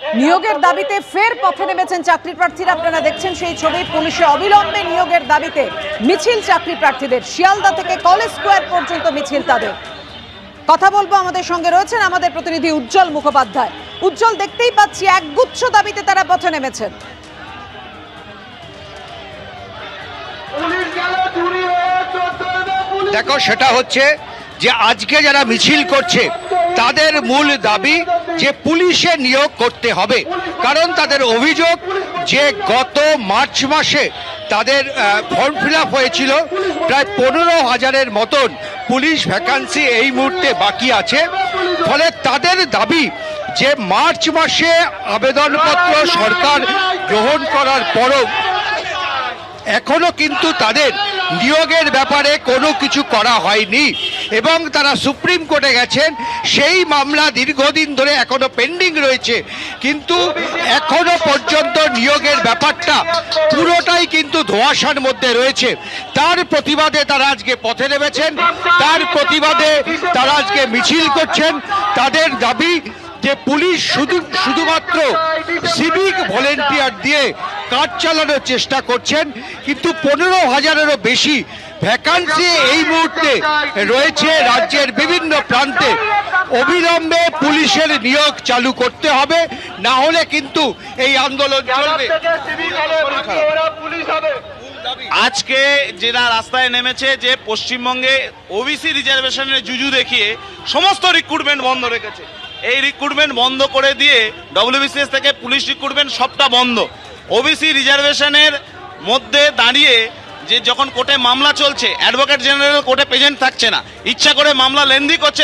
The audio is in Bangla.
নিয়োগের দাবিতে ফের পথে নেমেছেন চাকরি প্রার্থীরা। আপনারা দেখছেন সেই ছবি পুলিশে অবিলম্বে নিয়োগের দাবিতে মিছিল চাকরি প্রার্থীদের। শিয়ালদা থেকে কলেজ স্কোয়ার পর্যন্ত মিছিল তাদের। কথা বলব আমাদের সঙ্গে রয়েছেন আমাদের প্রতিনিধি উজ্জ্বল মুখোপাধ্যায়। উজ্জ্বল দেখতেই পাচ্ছি একগুচ্ছ দাবিতে তারা পথে নেমেছেন। দেখো সেটা হচ্ছে যে আজকে যারা মিছিল করছে তাদের মূল দাবি যে পুলিশে নিয়োগ করতে হবে। কারণ তাদের অভিযোগ যে গত মার্চ মাসে তাদের ফর্ম ফিল হয়েছিল। প্রায় পনেরো হাজারের মতন পুলিশ ভ্যাকান্সি এই মুহূর্তে বাকি আছে। ফলে তাদের দাবি যে মার্চ মাসে আবেদনপত্র সরকার গ্রহণ করার পরও এখনও কিন্তু তাদের নিয়োগের ব্যাপারে কোনো কিছু করা হয়নি। এবং তারা সুপ্রিম কোর্টে গেছেন, সেই মামলা দীর্ঘদিন ধরে এখনও পেন্ডিং রয়েছে। কিন্তু এখনও পর্যন্ত নিয়োগের ব্যাপারটা পুরোটাই কিন্তু ধোঁয়াশার মধ্যে রয়েছে। তার প্রতিবাদে তারা আজকে পথে নেমেছেন, তার প্রতিবাদে তারা আজকে মিছিল করছেন। তাদের দাবি যে পুলিশ শুধু শুধুমাত্র সিভিক ভলেন্টিয়ার দিয়ে কাজ চালানোর চেষ্টা করছেন, কিন্তু পনেরো হাজারেরও বেশি ভ্যাকান্সি এই মুহূর্তে রয়েছে রাজ্যের বিভিন্ন প্রান্তে। অবিলম্বে পুলিশের নিয়োগ চালু করতে হবে না হলে কিন্তু এই আন্দোলন চলবে। আজকে যেটা রাস্তায় নেমেছে যে পশ্চিমবঙ্গে ওবিসি রিজার্ভেশনের জুজু দেখিয়ে সমস্ত রিক্রুটমেন্ট বন্ধ রেখেছে। এই রিক্রুটমেন্ট বন্ধ করে দিয়ে ডব্লিউবিসিএস থেকে পুলিশ রিক্রুটমেন্ট সবটা বন্ধ। ওবিসি রিজার্ভেশনের মধ্যে দাঁড়িয়ে যে যখন কোর্টে মামলা চলছে অ্যাডভোকেট জেনারেল কোর্টে প্রেজেন্ট থাকছে না। ইচ্ছা করে মামলা লেন্দি করছে